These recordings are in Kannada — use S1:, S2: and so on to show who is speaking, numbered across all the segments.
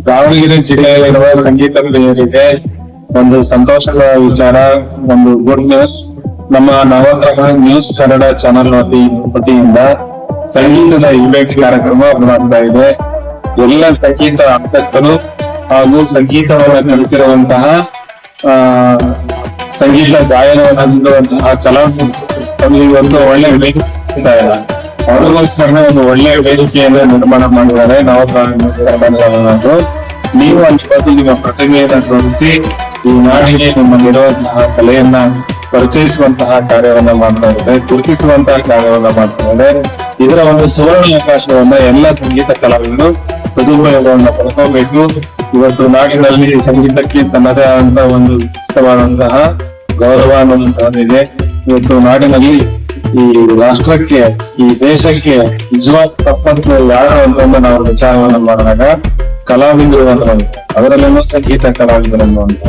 S1: ದಾವಣಗೆರೆ ಜಿಲ್ಲೆಯಲ್ಲಿರುವ ಸಂಗೀತ ಪ್ರಿಯರಿಗೆ ಒಂದು ಸಂತೋಷದ ವಿಚಾರ, ಒಂದು ಗುಡ್ ನ್ಯೂಸ್ ನಮ್ಮ ನವಗ್ರಹ ನ್ಯೂಸ್ ಕನ್ನಡ ಚಾನೆಲ್ ವತಿ, ವತಿಯಿಂದ ಸಂಗೀತದ ಇವೆಂಟ್ ಕಾರ್ಯಕ್ರಮ ಮಾಡ್ತಾ ಇದೆ. ಎಲ್ಲ ಸಂಗೀತ ಆಸಕ್ತರು ಹಾಗೂ ಸಂಗೀತವನ್ನು ಕಲಿತಿರುವಂತಹ, ಆ, ಸಂಗೀತ ಗಾಯನವನ್ನು ಕಲಾ ಒಂದು ಒಳ್ಳೆ ಸಿಗ್ತಾ ಇಲ್ಲ ಅವ್ರಿಗೋಸ್ಕರ ಒಂದು ಒಳ್ಳೆಯ ವೇದಿಕೆಯನ್ನು ನಿರ್ಮಾಣ ಮಾಡಿದ್ದಾರೆ. ನಾವು ನ್ಯೂಸ್ ಕನ್ನಡ ನೀವು ಅಲ್ಲಿ ಬಂದು ನಿಮ್ಮ ಪ್ರತಿಭೆಯನ್ನ ತೋರಿಸಿ ಈ ನಾಡಿಗೆ ನಿಮ್ಮಲ್ಲಿರುವಂತಹ ಕಲೆಯನ್ನ ಪರಿಚಯಿಸುವಂತಹ ಕಾರ್ಯವನ್ನ ಮಾಡ್ತಾ ಇದೆ ಗುರುತಿಸುವಂತಹ ಕಾರ್ಯವನ್ನ ಮಾಡ್ತಾ ಇದೆ ಇದರ ಒಂದು ಸುವರ್ಣ ಅವಕಾಶವನ್ನ ಎಲ್ಲ ಸಂಗೀತ ಕಲಾವಿದರು ಸದುಪಯೋಗವನ್ನ ಪಡ್ಕೋಬೇಕು. ಇವತ್ತು ನಾಡಿನಲ್ಲಿ ಸಂಗೀತಕ್ಕೆ ತನ್ನದೇ ಆದಂತಹ ಒಂದು ವಿಶಿಷ್ಟವಾದಂತಹ ಗೌರವ ಅನ್ನುವಂತಹದ್ದಿದೆ ಇವತ್ತು ನಾಡಿನಲ್ಲಿ ಈ ರಾಷ್ಟ್ರಕ್ಕೆ, ಈ ದೇಶಕ್ಕೆ ನಿಜವಾದ ಸಂಪತ್ತು ಯಾರು ಅಂತ ನಾವು ವಿಚಾರವನ್ನು ಮಾಡಿದಾಗ ಕಲಾವಿದರು ಅಂತ ಅದರಲ್ಲೂ ಸಂಗೀತ ಕಲಾವಿದರು ಅನ್ನುವಂತ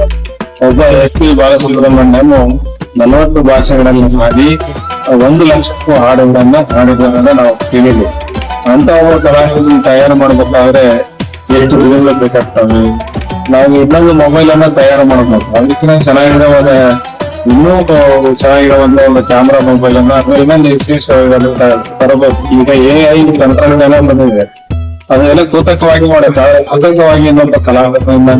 S1: ಒಬ್ಬ ಎಸ್ ಪಿ ಬಾಲಸುಬ್ರಹ್ಮಣ್ಯಂ ನಲವತ್ತು ಭಾಷೆಗಳಲ್ಲಿ ಹಾಡಿ, ಒಂದು ಲಕ್ಷಕ್ಕೂ ಹಾಡುಗಳನ್ನ ಹಾಡಿರೋದನ್ನ ನಾವು ಕೇಳಿದ್ವಿ. ಅಂತ ಒಬ್ಬ ಕಲಾವಿದರನ್ನ ತಯಾರು ಮಾಡ್ಬೇಕಾದ್ರೆ ಎಷ್ಟು ಬೇಕಾಗ್ತವೆ? ನಾವು ಇನ್ನೊಂದು ಮೊಬೈಲ್ ಅನ್ನ ತಯಾರು ಮಾಡಬೇಕು ಅದಕ್ಕಿಂತ ಚೆನ್ನಾಗಿರುವ ಇನ್ನೂ ಚೆನ್ನಾಗಿರುವಂತ ಒಂದು ಕ್ಯಾಮ್ರಾ ಮೊಬೈಲ್ ಅನ್ನ ಇನ್ನೊಂದು ವಿಶೇಷವಾಗಿ ತರಬೇಕು ಈಗ ಎ ಐ ತಂತ್ರಜ್ಞಾನ ಬಂದಿದೆ. ಅದನ್ನೆಲ್ಲ ಕೃತಕವಾಗಿ ಮಾಡಕ್ಕೆ ಕೃತಕವಾಗಿ ಇನ್ನೊಬ್ಬ ಕಲಾವಿದರನ್ನ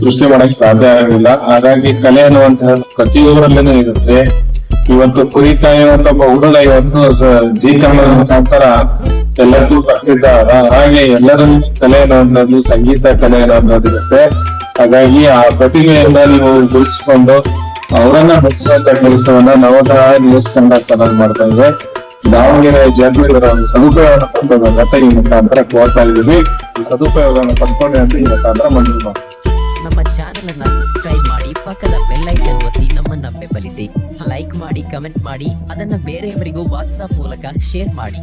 S1: ಸೃಷ್ಟಿ ಮಾಡಕ್ ಸಾಧ್ಯ ಆಗಲಿಲ್ಲ ಹಾಗಾಗಿ ಕಲೆ ಅನ್ನುವಂತಹ ಪ್ರತಿಯೊಬ್ಬರಲ್ಲೇನೂ ಇರುತ್ತೆ. ಇವತ್ತು ಕುರಿ ಕಾಯುವಂತ ಒಬ್ಬ ಹುಡುಗ ಇವತ್ತು ಜಿ ಕನ್ನಡ ಮುಖಾಂತರ ಎಲ್ಲರಿಗೂ ಪ್ರಸಿದ್ಧ ಅದ ಹಾಗೆ ಎಲ್ಲರಲ್ಲೂ ಕಲೆ ಅನ್ನುವಂಥದ್ದು, ಸಂಗೀತ ಕಲೆ ಅನ್ನೋದು ಇರುತ್ತೆ. ಹಾಗಾಗಿ ಆ ಪ್ರತಿಭೆಯನ್ನ ನೀವು ಗುರುತಿಸಿಕೊಂಡು ಅವರನ್ನ ಹೆಚ್ಚಿಸುವಂತ ಕೆಲಸವನ್ನ ನವೋದಯ ನ್ಯೂಸ್ ಕಂಡಕ್ಟರ್ ಮಾಡ್ತಾ ಇದೆ. ದಾವಣಗೆರೆ ಜನರು ಇದರ ಒಂದು ಸದುಪಯೋಗ ಪಡ್ಕೋಬೇಕಂತ ಈ ಮುಖಾಂತರ ಕೋರ್ತಾ ಇದ್ದೀವಿ ಈ ಸದುಪಯೋಗವನ್ನು ಪಡ್ಕೊಂಡೆ ಅಂತ ಈ ಮುಖಾಂತರ ಮಂಜೂರು
S2: ನಮ್ಮ ಚಾನೆಲ್ ಅನ್ನ ಸಬ್ಸ್ಕ್ರೈಬ್ ಮಾಡಿ, ಪಕ್ಕದ ಬೆಲ್ ಐಕನ್ ಒತ್ತಿ ನಮ್ಮನ್ನ ಬೆಂಬಲಿಸಿ. ಲೈಕ್ ಮಾಡಿ ಕಮೆಂಟ್ ಮಾಡಿ, ಅದನ್ನ ಬೇರೆಯವರಿಗೂ ವಾಟ್ಸ್ಆಪ್ ಮೂಲಕ ಶೇರ್ ಮಾಡಿ.